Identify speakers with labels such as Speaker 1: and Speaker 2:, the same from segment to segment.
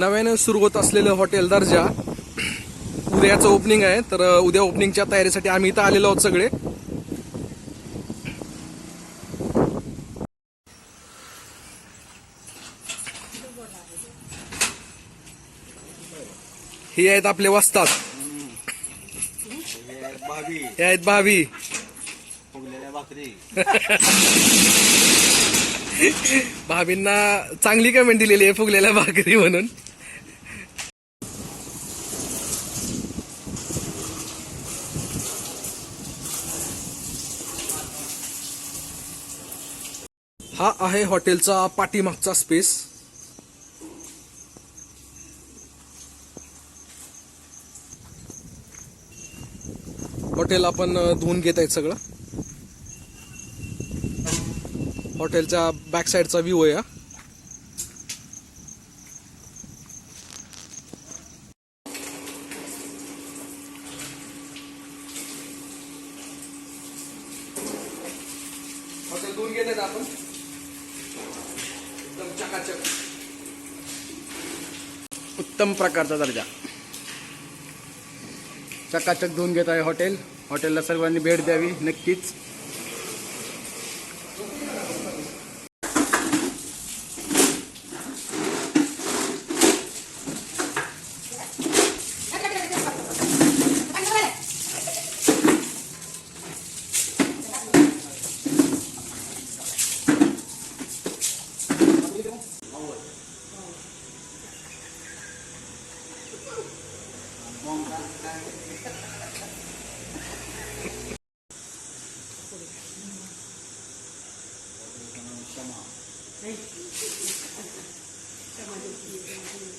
Speaker 1: नव्यानं सुरू होत असलेलं हॉटेल दर्जा उद्याचं ओपनिंग आहे. तर उद्या ओपनिंगच्या तयारीसाठी आम्ही इथं आलेलो आहोत सगळे. हे आहेत आपले वस्तात. हे आहेत भावी. भाभींना चांगली कमेंट दिलेली आहे फुगलेल्या भाकरी म्हणून. हा आहे हॉटेलचा पाठीमागचा स्पेस. हॉटेल आपण धुवून घेत आहेत सगळं. हॉटेलच्या बॅक साईडचा व्ह्यू आहे हा. हॉटेल धुवून घेत आहेत आपण. चकाचक.
Speaker 2: उत्तम प्रकारचा दर्जा. चकाचक धुवून घेत आहे हॉटेल. हॉटेलला सर्वांनी भेट द्यावी नक्कीच.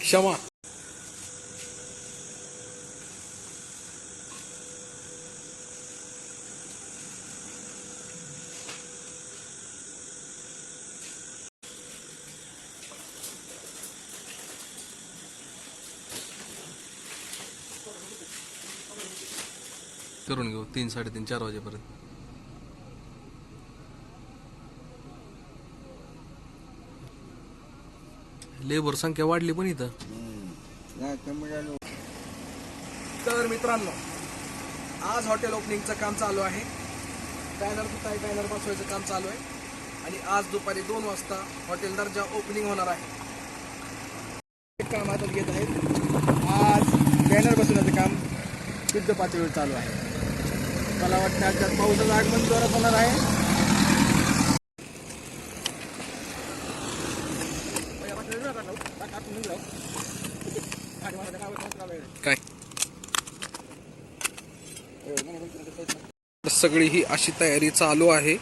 Speaker 1: क्षमा करून घेऊ तीन साडेतीन चार वाजेपर्यंत लेबर संख्या वाढली पण इथं. तर मित्रांनो आज हॉटेल ओपनिंगचं काम चालू आहे. बॅनर कुठं आहे? बॅनर बसवायचं काम चालू आहे. आणि आज दुपारी दोन वाजता हॉटेल दर्जा ओपनिंग होणार आहे.
Speaker 2: काम हातात घेत आहेत. आज बॅनर बसवण्याचं काम युद्ध पातळीवर चालू आहे. मला वाटतं आज त्यात पावसाचं आगमन जोरात होणार आहे.
Speaker 1: काय? सगळी ही अशी तयारी चालू आहे.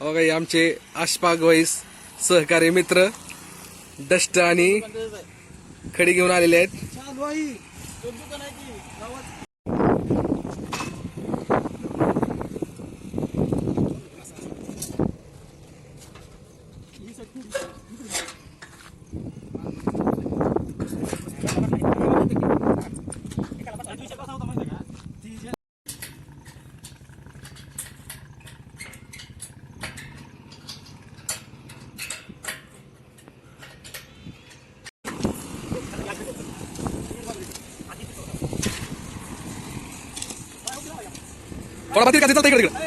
Speaker 1: बघा आमचे आशपाग वैस सहकारी मित्र डस्ट आणि खडी घेऊन आलेले आहेत. थोडा बातील का तिथं इकडे तिकडे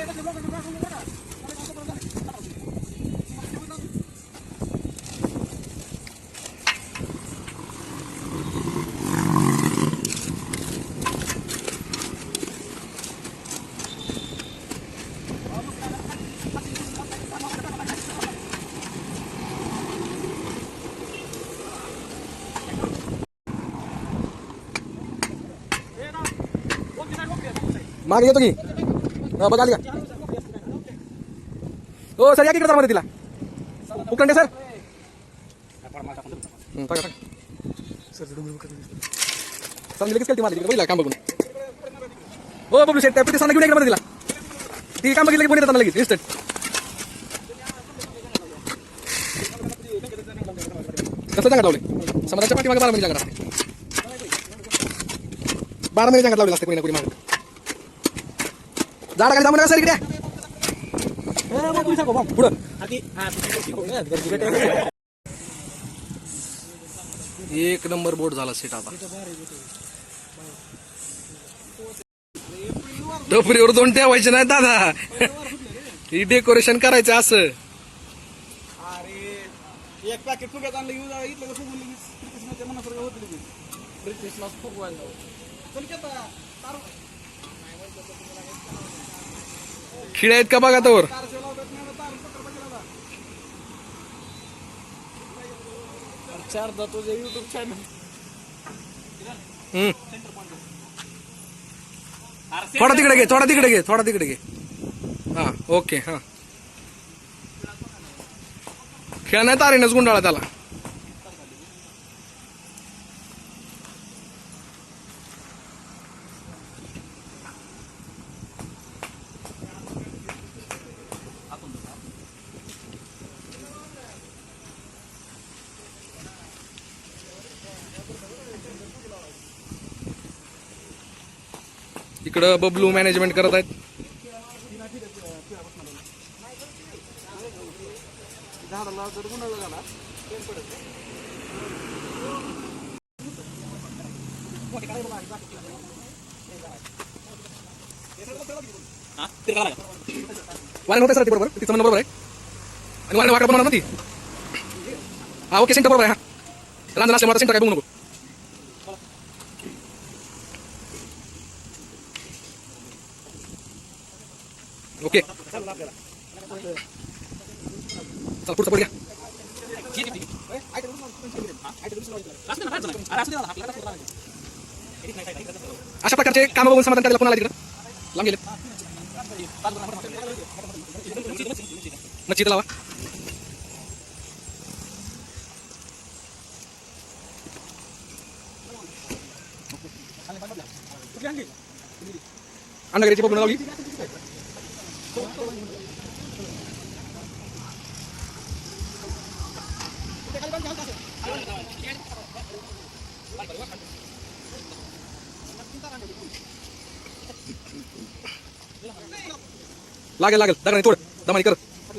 Speaker 1: मागे येतो की? बघा आली का? हो सर या की मध्ये तिला उकंडे सर. हं, सर मी लगेच केली माझी बघितला काम बघून? हो बबलू शेट त्या सांगा घेऊन इकडे तिला ती काम बघितलं की कोणी येतात लगेच इन्स्टंट कसं सांगा लावले समाजाच्या पाठीमागे बारा महिने जागा असते बारा महिने जागा लावले असते कोणी ना कोणी मागे. झाडा खाली थांबू नका सर इकडे. पुढं एक नंबर बोट झाला सेट आता. टपरीवर दोन ठेवायचे नाही दादा. ही डेकोरेशन करायचं असं.
Speaker 2: एक पॅकेट फुग्यात आणलं जा इथलं फुगून लगेच क्रिसमसच्या मनासारखं होतं लगेच. क्रिसमस फुगवायला चल
Speaker 1: खिळे आहेत का बघा
Speaker 2: तार तुझं युट्यूब चॅनल.
Speaker 1: थोडा तिकडे घे थोडा तिकडे घे थोडा तिकडे घे. हा ओके हा. खेळ नाही तारेनच गुंडाळा त्याला. इकडं बबलू मॅनेजमेंट करत आहेत.
Speaker 2: झाडाला जर गुन्हा झाला
Speaker 1: वाले होते सर ते बरोबर. तिचं म्हणणं बरोबर आहे. आणि वाले वाकडं बनवणार ना ती? हा ओके सेंटर बरोबर आहे हा. रांजण असल्यामुळे सेंटर काय बघू नको. ओके. चल पुढचं पुढे घ्या अशा प्रकारचे काम बघून समाधान करायला कोणाला तिकडं? लांब गेले. नक्की इथं लावा. अण्णागिरीची बघून लावली. लागेल लागेल. दगडाने तोड. दमाने कर.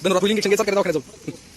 Speaker 1: धनुरात होईल इंजेक्शन घ्यायचं सरकारी दवाखान्यात जाऊन